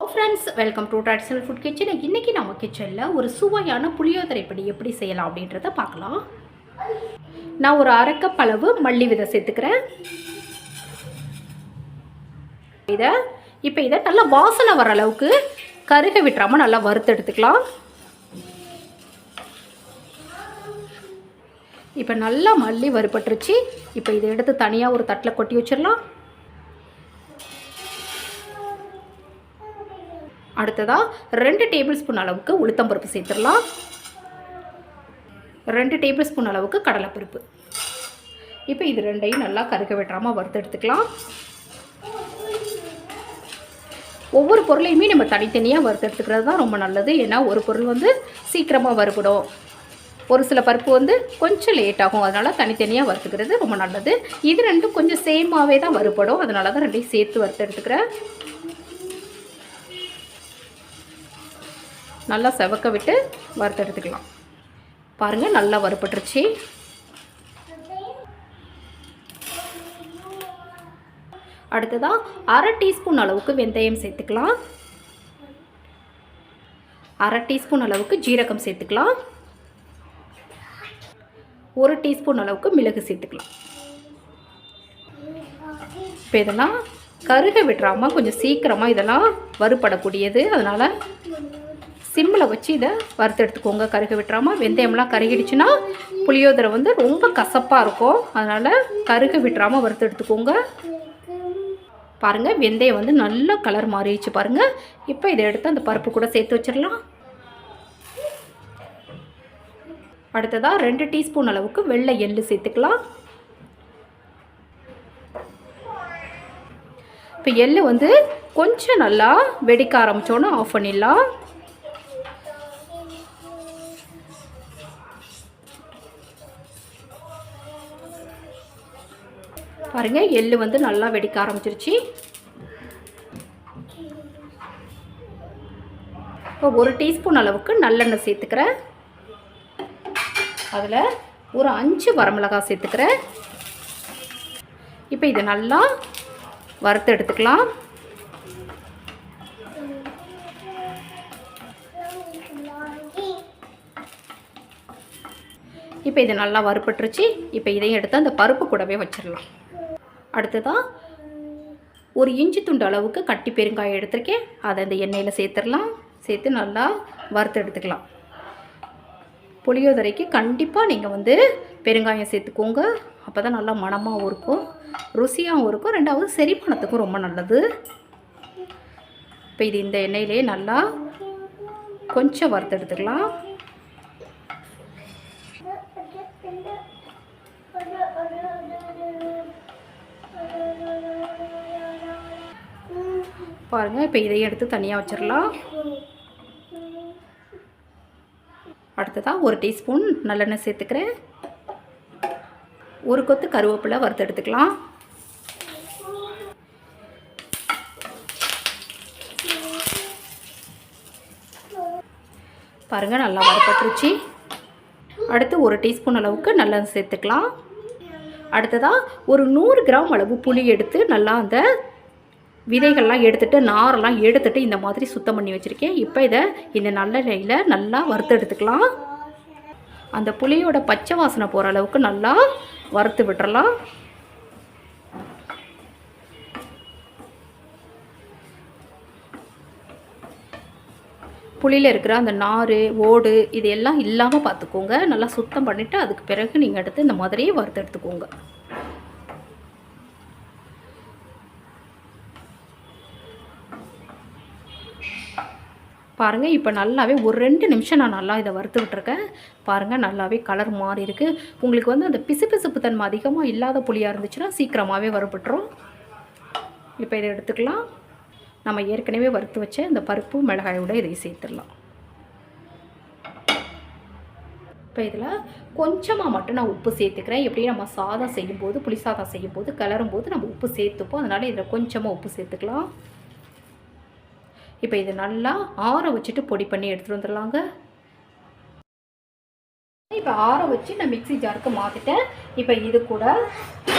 Friends welcome to traditional food kitchen இன்றைக்கி நம்ம கிச்சனில் ஒரு சுவையான புளியோதரைப்படி எப்படி செய்யலாம் அப்படின்றத பார்க்கலாம். நான் ஒரு அரைக்கப் அளவு மல்லி விதை சேர்த்துக்கிறேன். இதை இப்போ இதை நல்லா வாசனை வர அளவுக்கு கருக விட்டுறாமல் நல்லா வறுத்து எடுத்துக்கலாம். இப்போ நல்லா மல்லி வறுபட்டுருச்சு. இப்போ இதை எடுத்து தனியாக ஒரு தட்டில் கொட்டி வச்சிடலாம். அடுத்ததாக ரெண்டு டேபிள் ஸ்பூன் அளவுக்கு உளுத்தம்பருப்பு சேர்த்துடலாம். ரெண்டு டேபிள் ஸ்பூன் அளவுக்கு கடலைப்பருப்பு. இப்போ இது ரெண்டையும் நல்லா கருக வெட்டாமல் வறுத்து எடுத்துக்கலாம். ஒவ்வொரு பொருளையுமே நம்ம தனித்தனியாக வறுத்து எடுத்துக்கிறது தான் ரொம்ப நல்லது. ஏன்னா ஒரு பொருள் வந்து சீக்கிரமாக வறுபடும். ஒரு சில பருப்பு வந்து கொஞ்சம் லேட் ஆகும். அதனால் தனித்தனியாக வறுத்துக்கிறது ரொம்ப நல்லது. இது ரெண்டும் கொஞ்சம் சேமாகவே தான் வறுபடும். அதனால தான் ரெண்டையும் சேர்த்து வறுத்து நல்லா செவக்க விட்டு வறுத்து எடுத்துக்கலாம். பாருங்கள் நல்லா வறுப்பட்டுருச்சு அடுத்ததாக அரை டீஸ்பூன் அளவுக்கு வெந்தயம் சேர்த்துக்கலாம். அரை டீஸ்பூன் அளவுக்கு ஜீரகம் சேர்த்துக்கலாம். ஒரு டீஸ்பூன் அளவுக்கு மிளகு சேர்த்துக்கலாம். இப்போ இதெல்லாம் கருக விட்டுறாமல் கொஞ்சம் சீக்கிரமாக இதெல்லாம் வறுபடக்கூடியது. அதனால் சிம்மில் வச்சு இதை வறுத்து எடுத்துக்கோங்க. கருக விட்டுறாமல் வெந்தயம்லாம் கருகிடுச்சுன்னா புளியோதரை வந்து ரொம்ப கசப்பாக இருக்கும். அதனால் கருக விட்டுறாமல் வறுத்து எடுத்துக்கோங்க. பாருங்கள் வெந்தயம் வந்து நல்ல கலர் மாறிடுச்சு பாருங்கள் இப்போ இதை எடுத்து அந்த பருப்பு கூட சேர்த்து வச்சிடலாம். அடுத்ததாக ரெண்டு டீஸ்பூன் அளவுக்கு வெள்ளை எள்ளு சேர்த்துக்கலாம். இப்போ எள்ளு வந்து கொஞ்சம் நல்லா வெடிக்க ஆரம்பித்தோன்னு ஆஃப் பண்ணிடலாம். பாருங்கள் எள்ளு வந்து நல்லா வெடிக்க ஆரம்பிச்சிருச்சு. இப்போ ஒரு டீஸ்பூன் அளவுக்கு நல்லெண்ணெய் சேர்த்துக்கிறேன். அதில் ஒரு அஞ்சு வரமிளகாய் சேர்த்துக்கிறேன். இப்போ இதை நல்லா வறுத்து எடுத்துக்கலாம். இப்போ இது நல்லா வறுப்பட்டுருச்சு இப்போ இதையும் எடுத்து அந்த பருப்பு கூடவே வச்சிடலாம். அடுத்ததாக ஒரு இஞ்சி துண்டு அளவுக்கு கட்டி பெருங்காயம் எடுத்திருக்கேன். அதை அந்த எண்ணெயில் சேர்த்துடலாம். சேர்த்து நல்லா வறுத்து எடுத்துக்கலாம். புளியோதரைக்கு கண்டிப்பாக நீங்கள் வந்து பெருங்காயம் சேர்த்துக்கோங்க. அப்போ தான் நல்லா மணமாகவும் இருக்கும். ருசியாகவும் இருக்கும். ரெண்டாவது செரிமானத்துக்கும் ரொம்ப நல்லது. இப்போ இது இந்த எண்ணெயிலே நல்லா கொஞ்சம் வறுத்து எடுத்துக்கலாம். பாருங்கள் இப்போ இதையும் எடுத்து தனியாக வச்சிடலாம் அடுத்ததாக ஒரு டீஸ்பூன் நல்லெண்ணெய் சேர்த்துக்கிறேன். ஒரு கொத்து கருவேப்பிலை வறுத்து எடுத்துக்கலாம். பாருங்கள் நல்லா வறுப்பட்டுருச்சு அடுத்து ஒரு டீஸ்பூன் அளவுக்கு நல்லெண்ணெய் சேர்த்துக்கலாம். அடுத்ததாக ஒரு நூறு கிராம் அளவு புளி எடுத்து நல்லா அந்த விதைகள்லாம் எடுத்துட்டு நாரெல்லாம் எடுத்துட்டு இந்த மாதிரி சுத்தம் பண்ணி வச்சுருக்கேன். இப்போ இதை இந்த நல்லெண்ணெயில் நல்லா வறுத்து எடுத்துக்கலாம். அந்த புளியோட பச்சை வாசனை போகிற அளவுக்கு நல்லா வறுத்து விட்டுறலாம். புளியில் இருக்கிற அந்த நார் ஓடு இது எல்லாம் இல்லாமல் பார்த்துக்கோங்க நல்லா சுத்தம் பண்ணிவிட்டு அதுக்கு பிறகு நீங்கள் எடுத்து இந்த மாதிரியே வறுத்து எடுத்துக்கோங்க. பாருங்கள் இப்போ நல்லாவே ஒரு ரெண்டு நிமிஷம் நான் நல்லா இதை வறுத்து விட்டுருக்கேன். பாருங்கள் நல்லாவே கலர் மாறி இருக்குது உங்களுக்கு வந்து அந்த பிசு பிசுப்பு தன்மை அதிகமாக இல்லாத புளியாக இருந்துச்சுன்னா சீக்கிரமாகவே வறுபட்டுரும். இப்போ இதை எடுத்துக்கலாம். நம்ம ஏற்கனவே வறுத்து வச்ச இந்த பருப்பு மிளகாயோட இதை சேர்த்துடலாம். இப்போ இதில் கொஞ்சமாக மட்டும் நான் உப்பு சேர்த்துக்கிறேன். எப்படி நம்ம சாதம் செய்யும்போது புளி சாதம் செய்யும்போது கிளறும் போது நம்ம உப்பு சேர்த்துப்போம். அதனால் இதில் கொஞ்சமாக உப்பு சேர்த்துக்கலாம். இப்போ இது நல்லா ஆற வச்சுட்டு பொடி பண்ணி எடுத்துகிட்டு வந்துடலாங்க. இப்போ ஆற வச்சு நான் மிக்சி ஜாருக்கு மாற்றிட்டேன் இப்போ இது கூட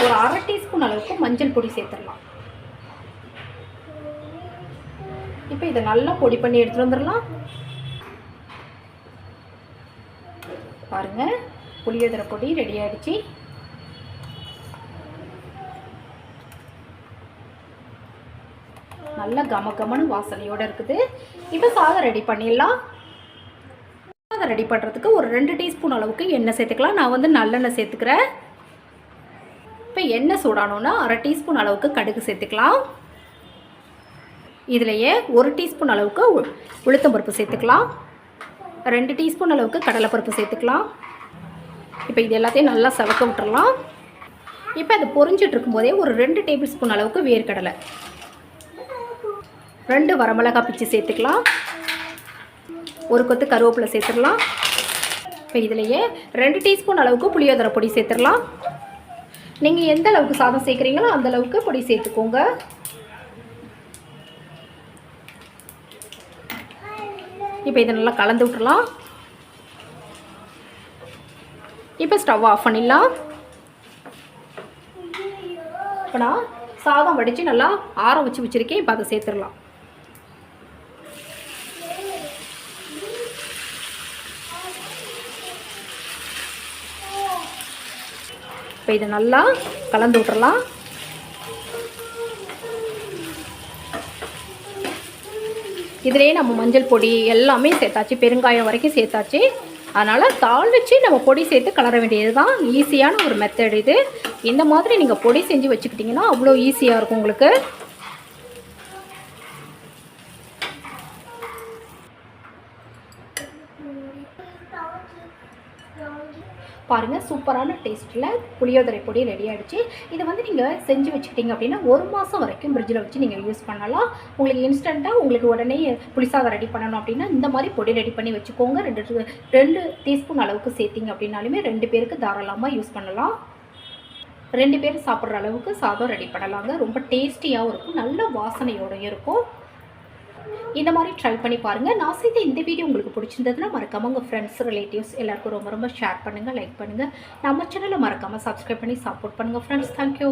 ஒரு அரை டீஸ்பூன் அளவுக்கு மஞ்சள் பொடி சேர்த்துடலாம். இப்போ இதை நல்லா பொடி பண்ணி எடுத்துகிட்டு வந்துடலாம். பாருங்கள் புளியோதரை பொடி ரெடி ஆகிடுச்சி நல்ல கம கமன்னு வாசனையோடு இருக்குது. இப்போ சாதம் ரெடி பண்ணிடலாம். சாதம் ரெடி பண்ணுறதுக்கு ஒரு ரெண்டு டீஸ்பூன் அளவுக்கு எண்ணெய் சேர்த்துக்கலாம். நான் வந்து நல்லெண்ணெய் சேர்த்துக்கிறேன். இப்போ எண்ணெய் சூடானோன்னா அரை டீஸ்பூன் அளவுக்கு கடுகு சேர்த்துக்கலாம். இதிலையே ஒரு டீஸ்பூன் அளவுக்கு உ- உளுத்தம்பருப்பு சேர்த்துக்கலாம். ரெண்டு டீஸ்பூன் அளவுக்கு கடலைப்பருப்பு சேர்த்துக்கலாம். இப்போ இது எல்லாத்தையும் நல்லா சவக்க விட்டுறலாம். இப்போ அது பொரிஞ்சிட்டு இருக்கும்போதே ஒரு ரெண்டு டேபிள் ஸ்பூன் அளவுக்கு வேர்க்கடலை. ரெண்டு வரமிளகாய் பிச்சு சேர்த்துக்கலாம். ஒரு கொத்து கருவேப்பிலை சேர்த்துடலாம். இப்போ இதிலையே ரெண்டு டீஸ்பூன் அளவுக்கு புளியோதரை பொடி சேர்த்துடலாம். நீங்கள் எந்த அளவுக்கு சாதம் சேர்க்குறீங்களோ அந்த அளவுக்கு பொடி சேர்த்துக்கோங்க. இப்போ இதை நல்லா கலந்து விட்டுலாம் இப்போ ஸ்டவ் ஆஃப் பண்ணிடலாம். இப்போ நான் சாதம் வடித்து நல்லா ஆற வச்சு வச்சுருக்கேன். இப்போ அதை சேர்த்துடலாம். இப்போ இதை நல்லா கலந்து விட்டுறலாம். இதுலேயே நம்ம மஞ்சள் பொடி எல்லாமே சேர்த்தாச்சு. பெருங்காயம் வரைக்கும் சேர்த்தாச்சு. அதனால் தாளிச்சு நம்ம பொடி சேர்த்து கலர வேண்டியது தான் ஈஸியான ஒரு மெத்தட் இது. இந்த மாதிரி நீங்கள் பொடி செஞ்சு வச்சுக்கிட்டிங்கன்னா அவ்வளோ ஈஸியாக இருக்கும் உங்களுக்கு. பாருங்கள் சூப்பரான டேஸ்ட்டில் புளியோதரை பொடி ரெடி ஆகிடுச்சு இதை வந்து நீங்கள் செஞ்சு வச்சுக்கிட்டிங்க அப்படின்னா ஒரு மாதம் வரைக்கும் ஃப்ரிட்ஜில் வச்சு நீங்கள் யூஸ் பண்ணலாம். உங்களுக்கு இன்ஸ்டண்ட்டாக உங்களுக்கு உடனே புளிசாதம் ரெடி பண்ணணும் அப்படின்னா இந்த மாதிரி பொடி ரெடி பண்ணி வச்சுக்கோங்க. ரெண்டு ரெண்டு டீஸ்பூன் அளவுக்கு சேர்த்திங்க அப்படின்னாலுமே ரெண்டு பேருக்கு தாராளமாக யூஸ் பண்ணலாம். ரெண்டு பேரும் சாப்பிட்ற அளவுக்கு சாதம் ரெடி பண்ணலாங்க. ரொம்ப டேஸ்டியாகவும் இருக்கும். நல்ல வாசனையோடையும் இருக்கும். இந்த மாதிரி ட்ரை பண்ணி பாருங்கள் நான் செய்த இந்த வீடியோ உங்களுக்கு பிடிச்சிருந்ததுன்னா மறக்காம உங்கள் ஃப்ரெண்ட்ஸ் ரிலேட்டிவ்ஸ் எல்லாருக்கும் ரொம்ப ரொம்ப ஷேர் பண்ணுங்கள் லைக் பண்ணுங்கள் நம்ம சேனலை மறக்காமல் சப்ஸ்கிரைப் பண்ணி சப்போர்ட் பண்ணுங்கள் ஃப்ரெண்ட்ஸ் தேங்க்யூ